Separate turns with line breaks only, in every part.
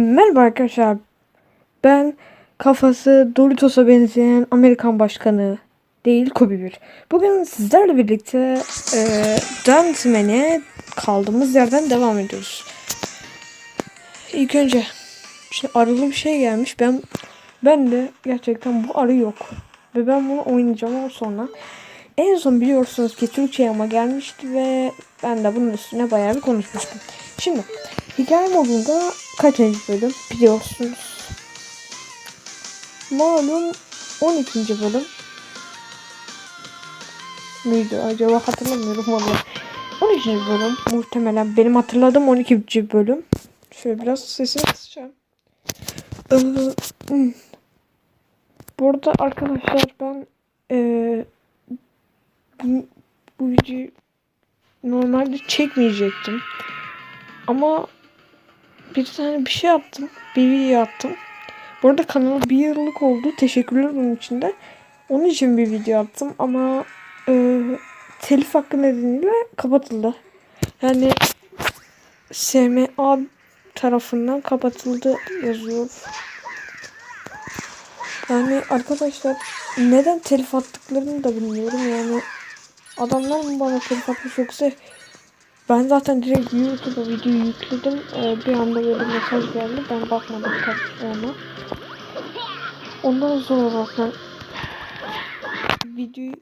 Merhaba arkadaşlar. Ben kafası Doritos'a benzeyen Amerikan başkanı değil Kobe bir. Bugün sizlerle birlikte e, Dantman'e kaldığımız yerden devam ediyoruz. İlk önce şimdi arılı bir şey gelmiş. Ben ben de gerçekten bu arı yok. Ve ben bunu oynayacağım ama sonra. En son biliyorsunuz ki Türkçe'ye ama gelmişti ve ben de bunun üstüne bayağı bir konuşmuştum. Şimdi hikaye modunda kaçıncı bölüm biliyorsunuz. Malum 12. bölüm. Müydü acaba hatırlamıyorum valla. 13. bölüm muhtemelen benim hatırladığım 12. bölüm. Şöyle biraz sesini kısacağım. Hmm. Burada arkadaşlar ben ee, bu, bu videoyu normalde çekmeyecektim. Ama bir tane bir şey attım. Bir video attım. Bu arada kanalı bir yıllık oldu. Teşekkürler bunun için de. Onun için bir video attım ama e, telif hakkı nedeniyle kapatıldı. Yani SMA tarafından kapatıldı yazıyor. Yani arkadaşlar neden telif attıklarını da bilmiyorum yani. Adamlar mı bana telif atmış yoksa ben zaten direkt YouTube'a video yükledim. Ee, bir anda böyle mesaj geldi. Ben bakmadım ona. Ondan sonra zaten video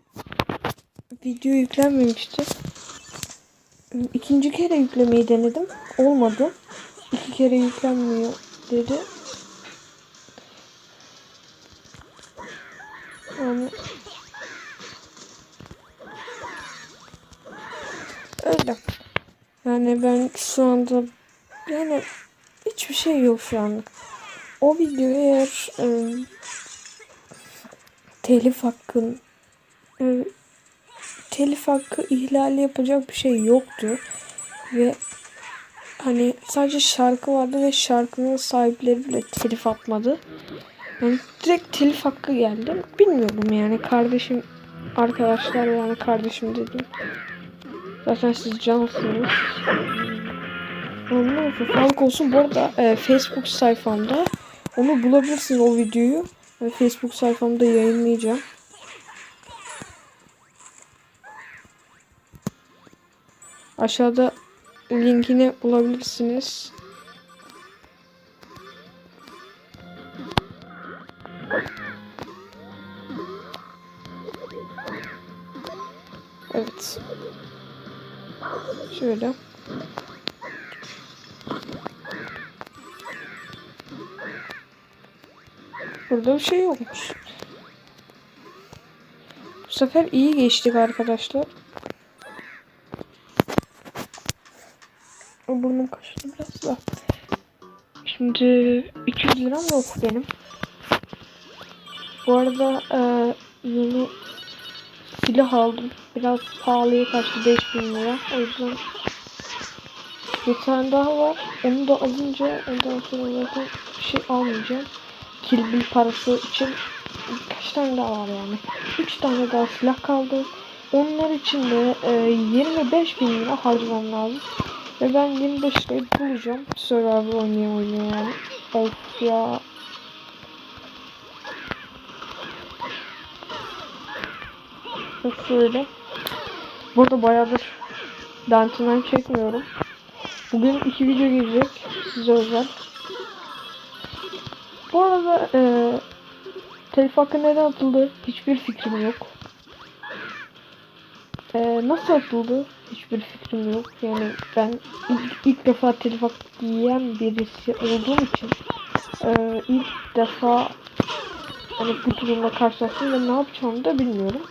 video yüklenmemişti. İkinci kere yüklemeyi denedim. Olmadı. İki kere yüklenmiyor dedi. Yani ben şu anda yani hiçbir şey yok şu an. O video eğer e, telif hakkın e, telif hakkı ihlali yapacak bir şey yoktu ve hani sadece şarkı vardı ve şarkının sahipleri bile telif atmadı. Yani direkt telif hakkı geldi. Bilmiyorum yani kardeşim arkadaşlar yani kardeşim dedim. Zaten siz cansınız. Neyse sağlık olsun. Bu arada e, Facebook sayfamda onu bulabilirsiniz o videoyu. E, Facebook sayfamda yayınlayacağım. Aşağıda linkini bulabilirsiniz. Evet. Şöyle. Burada bir şey yokmuş. Bu sefer iyi geçtik arkadaşlar. Burnum kaşıdı biraz da. Şimdi 200 liram yok benim. Bu arada e, yeni silah aldım. Biraz pahalıya kaçtı 5000 lira. O yüzden bir tane daha var. Onu da alınca ondan sonra zaten bir şey almayacağım. Kilbil parası için kaç tane daha var yani. 3 tane daha silah kaldı. Onlar için de e, 25 bin lira harcamam lazım. Ve ben 25 lirayı bulacağım. Survivor oynaya oynaya yani. Of ya. Şöyle. Burada bayağıdır Dante'den çekmiyorum. Bugün iki video gelecek size özel. Bu arada e, telif hakkı neden atıldı hiçbir fikrim yok. E, nasıl atıldı hiçbir fikrim yok. Yani ben ilk, ilk defa telif hakkı yiyen birisi olduğum için e, ilk defa hani bu durumla karşılaştım ve ne yapacağımı da bilmiyorum.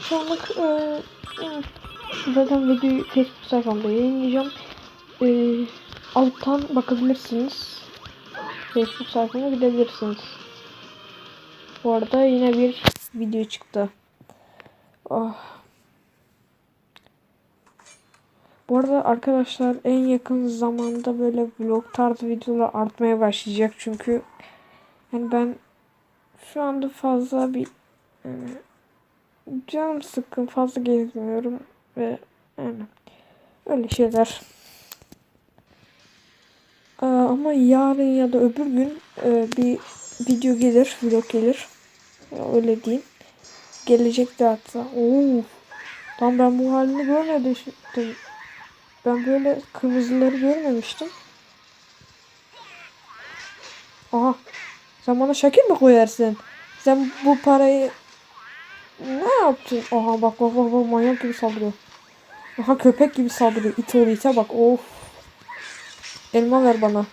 Şu anlık e, zaten videoyu Facebook sayfamda yayınlayacağım. E, alttan bakabilirsiniz. Facebook sayfama gidebilirsiniz. Bu arada yine bir video çıktı. Oh. Bu arada arkadaşlar en yakın zamanda böyle vlog tarzı videolar artmaya başlayacak çünkü yani ben şu anda fazla bir yani canım sıkkın fazla gezmiyorum ve yani öyle şeyler. Ee, ama yarın ya da öbür gün e, bir video gelir, vlog gelir. Öyle diyeyim. Gelecekti hatta. Oo. Tam ben bu halini görmemiştim. Ben böyle kırmızıları görmemiştim. Aha. Sen bana şekil mi koyarsın? Sen bu parayı ne yaptın? Aha bak bak bak, bak manyak gibi saldırıyor. Aha köpek gibi saldırıyor. İt oğlu ite bak. Of. Elma ver bana.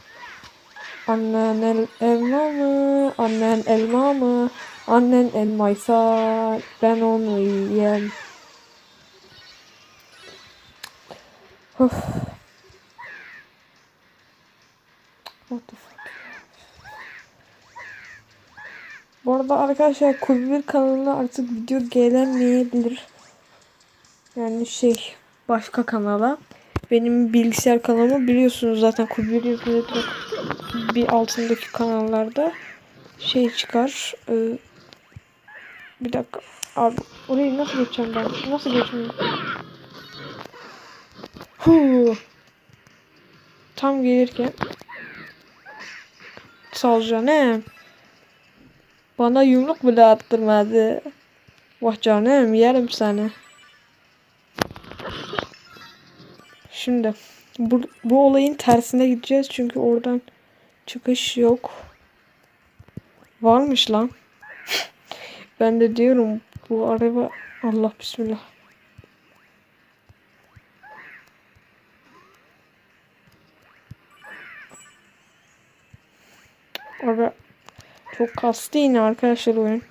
Annen el, elma mı? Annen elma mı? Annen elmaysa ben onu yiyeyim. Of. What the Bu arada arkadaşlar Kulübür kanalına artık video gelmeyebilir. Yani şey başka kanala. Benim bilgisayar kanalımı biliyorsunuz zaten Kulübür Network bir altındaki kanallarda şey çıkar. Ee, bir dakika. Abi orayı nasıl geçeceğim ben? Nasıl geçeyim? Huu. Tam gelirken ol canım. Bana yumruk bile attırmadı. Vah canım yerim seni. Şimdi bu, bu olayın tersine gideceğiz çünkü oradan çıkış yok. Varmış lan. ben de diyorum bu araba Allah bismillah. Ara çok kastı yine arkadaşlar oyun.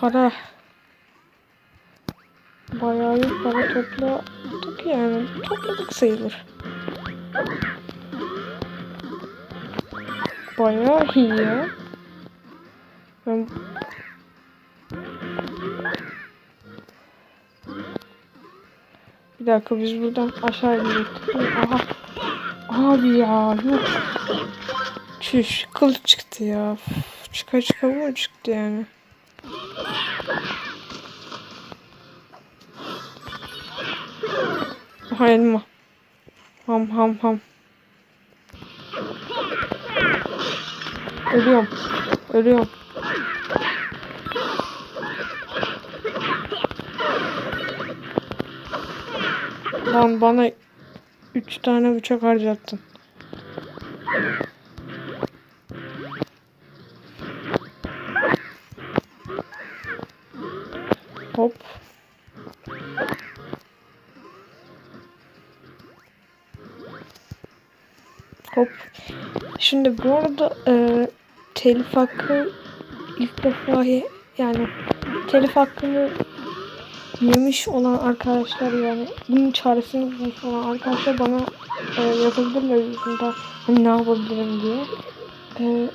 Para. Bayağı bir para topladık yani. Topladık sayılır. Bayağı iyi ya. Ben Bir dakika biz buradan aşağı inecektik. Aha. Abi ya yok. Çüş kıl çıktı ya. Çıka çıka bu çıktı yani. Aha elma. Ham ham ham. Ölüyorum. Ölüyorum. Lan bana üç tane bıçak harcattın. Hop. Hop. Şimdi bu arada e, telif hakkı ilk defa yani telif hakkını yemiş olan arkadaşlar yani bunun çaresini bulmuş olan arkadaşlar bana e, yazabilirler yüzünde hani ne yapabilirim diye. E,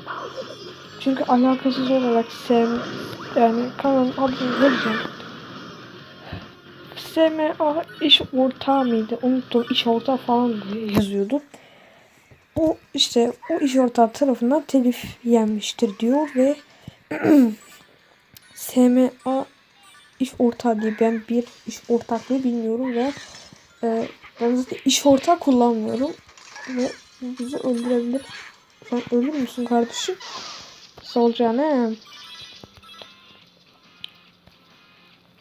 çünkü alakasız olarak sev yani kanalın adını vereceğim. SMA iş ortağı mıydı? Unuttum. İş ortağı falan diye yazıyordu. O işte o iş ortağı tarafından telif yenmiştir diyor ve SMA iş ortağı diye ben bir iş ortaklığı bilmiyorum ve e, ben zaten iş ortağı kullanmıyorum ve bizi öldürebilir. Sen ölür müsün kardeşim? Sol canım.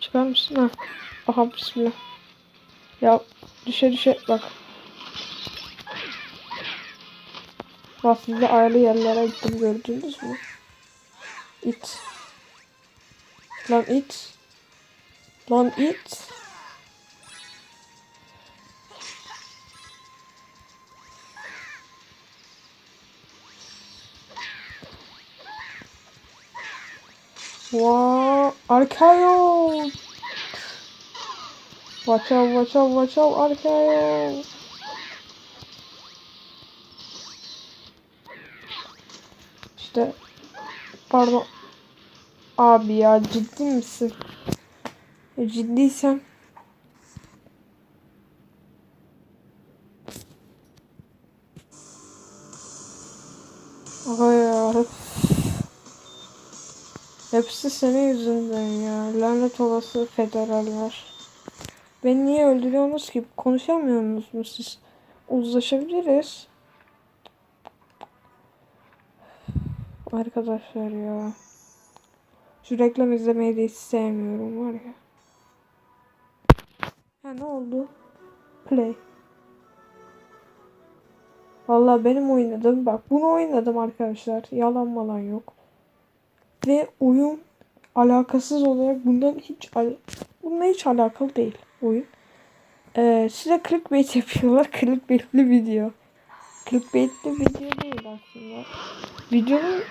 Çıkar mısın? Ha. Aha bismillah. Ya düşe düşe bak. Bak size ayrı yerlere gittim gördünüz mü? İt. Lan it. Lan it. Wow, Arkayo. Watch out, watch out, watch out, Arkayo. İşte pardon. Abi ya ciddi misin? Ya. öf. Hepsi senin yüzünden ya. Lanet olası federaller. Beni niye öldürüyorsunuz ki? Konuşamıyor musunuz siz? Uzlaşabiliriz. Arkadaşlar ya. Şu reklam izlemeyi de hiç sevmiyorum var ya. Ha ne oldu? Play. Vallahi benim oynadım. Bak bunu oynadım arkadaşlar. Yalan malan yok. Ve oyun alakasız olarak bundan hiç al bununla hiç alakalı değil oyun. Ee, size clickbait yapıyorlar. Clickbaitli video. Clickbaitli video değil aslında. Videonun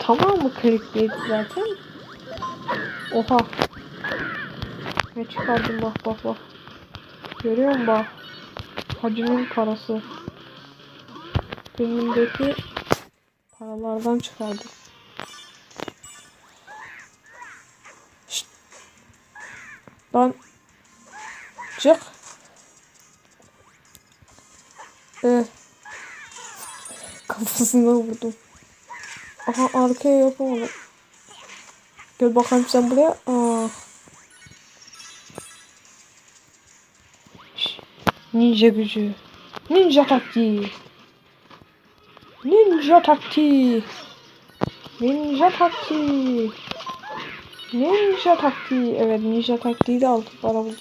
tamamı clickbait zaten. Oha. Ne çıkardım bak bak bak. Görüyor musun bak. Hacının parası. Benimdeki paralardan çıkardım. Şşt. Lan çık. Ee, kafasına vurdum. Aha arkaya yapamadım. Gel bakalım sen buraya. Aa. Ninja gücü. Ninja taktiği. Ninja taktiği. Ninja taktiği. Ninja taktiği. Evet ninja taktiği de aldık. Para bulduk.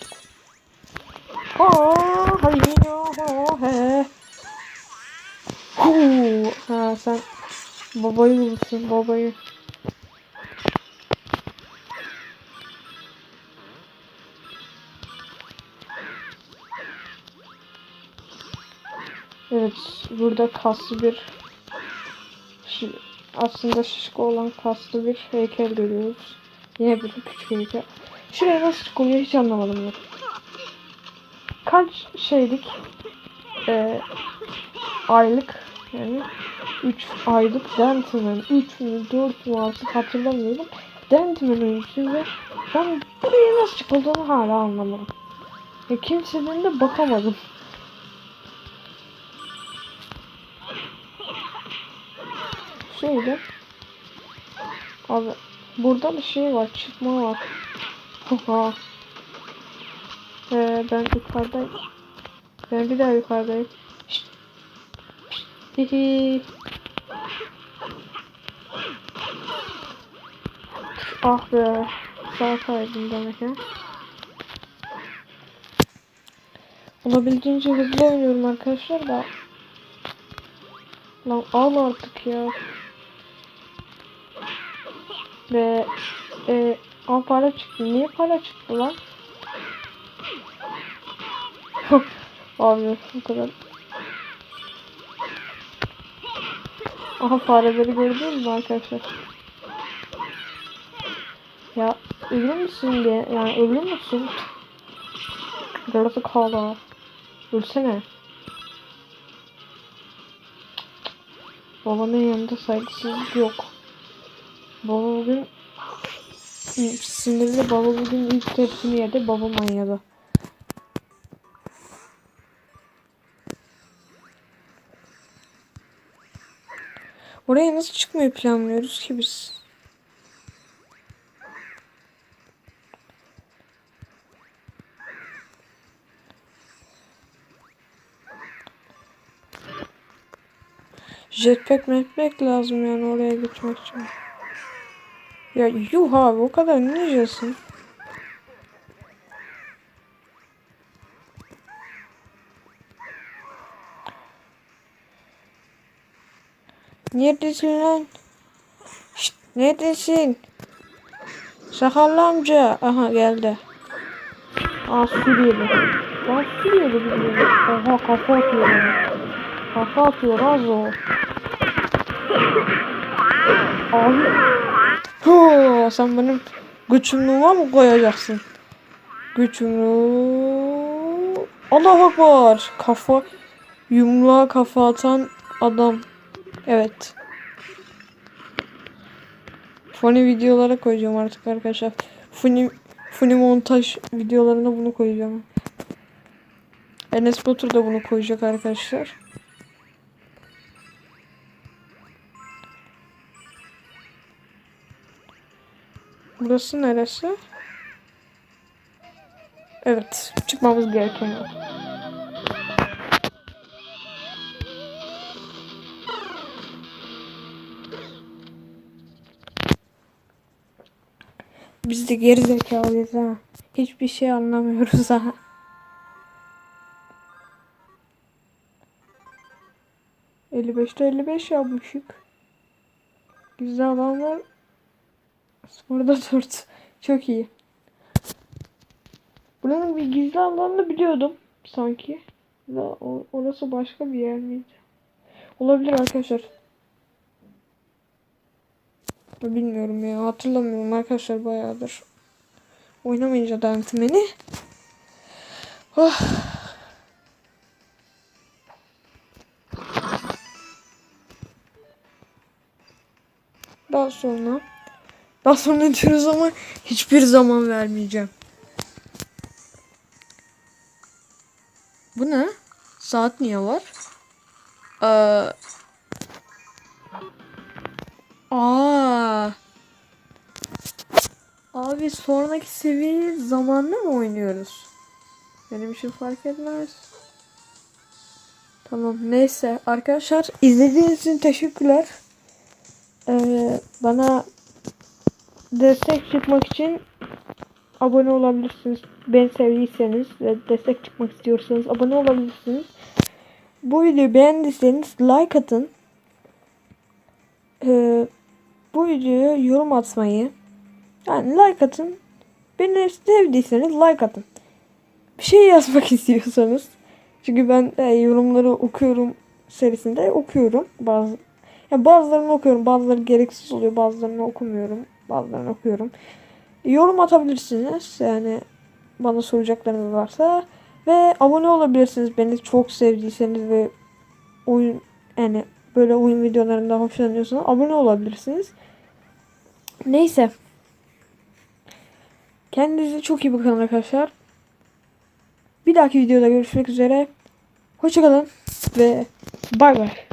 Aa, hayır ya, he. Huu. Ha sen babayı bulursun babayı. Burada kaslı bir aslında şişko olan kaslı bir heykel görüyoruz. Yine bir küçük heykel. Şuraya nasıl çıkılıyor hiç anlamadım ben. Kaç şeylik e, aylık yani 3 aylık Dentim'in 3 mü 4 mü artık hatırlamıyorum. Dentim'in oyuncusu ve ben buraya nasıl çıkıldığını hala anlamadım. Ya kimsenin de bakamadım. Şöyle. Abi burada bir şey var. Çıkma var. Oha. Ee, ben yukarıdayım. Ben bir daha yukarıdayım. Şşt. Şşt. Ah be. Sağ kaydım demek ya. Olabildiğince hızlı oynuyorum arkadaşlar da. Lan al artık ya. Ve e, ama para çıktı. Niye para çıktı lan? Abi kadar. Aha fareleri gördünüz mü arkadaşlar? Ya ölür müsün diye yani ölür müsün? Yaratık hala. Ölsene. Babanın yanında saygısızlık yok. Baba bugün sinirli baba bugün ilk tepsini yedi baba manyadı. Oraya nasıl çıkmayı planlıyoruz ki biz? Jetpack metpack lazım yani oraya gitmek için. Ya yuh abi o kadar ninjasın. Neredesin lan? Şşt, neredesin? Sakallı amca. Aha geldi. Aa Suriyeli. Aa Suriyeli biliyorum. Oha kafa atıyor. Kafa atıyor az o. Abi. Huu, sen benim güçümlüğüme mı koyacaksın? Güçümlü. Allah akbar. Kafa yumruğa kafa atan adam. Evet. Funny videolara koyacağım artık arkadaşlar. Funny, funny montaj videolarına bunu koyacağım. Enes Batur da bunu koyacak arkadaşlar. Burası neresi? Evet. Çıkmamız gereken o. Biz de geri zekalıyız ha. Hiçbir şey anlamıyoruz ha. Elli beşte elli beş yapmışık. Güzel adamlar. Sporda dört. Çok iyi. Buranın bir gizli alanını biliyordum sanki. O- orası başka bir yer miydi? Olabilir arkadaşlar. Ya Bilmiyorum ya hatırlamıyorum arkadaşlar bayağıdır. Oynamayınca Dantmen'i. Oh. Daha sonra daha sonra diyoruz ama hiçbir zaman vermeyeceğim. Bu ne? Saat niye var? Ee... Aa. Abi sonraki seviye zamanla mı oynuyoruz? Benim için fark etmez. Tamam neyse arkadaşlar izlediğiniz için teşekkürler. Ee, bana destek çıkmak için abone olabilirsiniz. Beni sevdiyseniz ve destek çıkmak istiyorsanız abone olabilirsiniz. Bu videoyu beğendiyseniz like atın. Ee, bu videoya yorum atmayı yani like atın. Beni sevdiyseniz like atın. Bir şey yazmak istiyorsanız çünkü ben e, yorumları okuyorum serisinde okuyorum bazı ya bazılarını okuyorum bazıları gereksiz oluyor bazılarını okumuyorum bazılarını okuyorum yorum atabilirsiniz yani bana soracaklarınız varsa ve abone olabilirsiniz beni çok sevdiyseniz ve oyun yani böyle oyun videolarından hoşlanıyorsanız abone olabilirsiniz. Neyse. Kendinize çok iyi bakın arkadaşlar. Bir dahaki videoda görüşmek üzere. Hoşçakalın ve bay bay.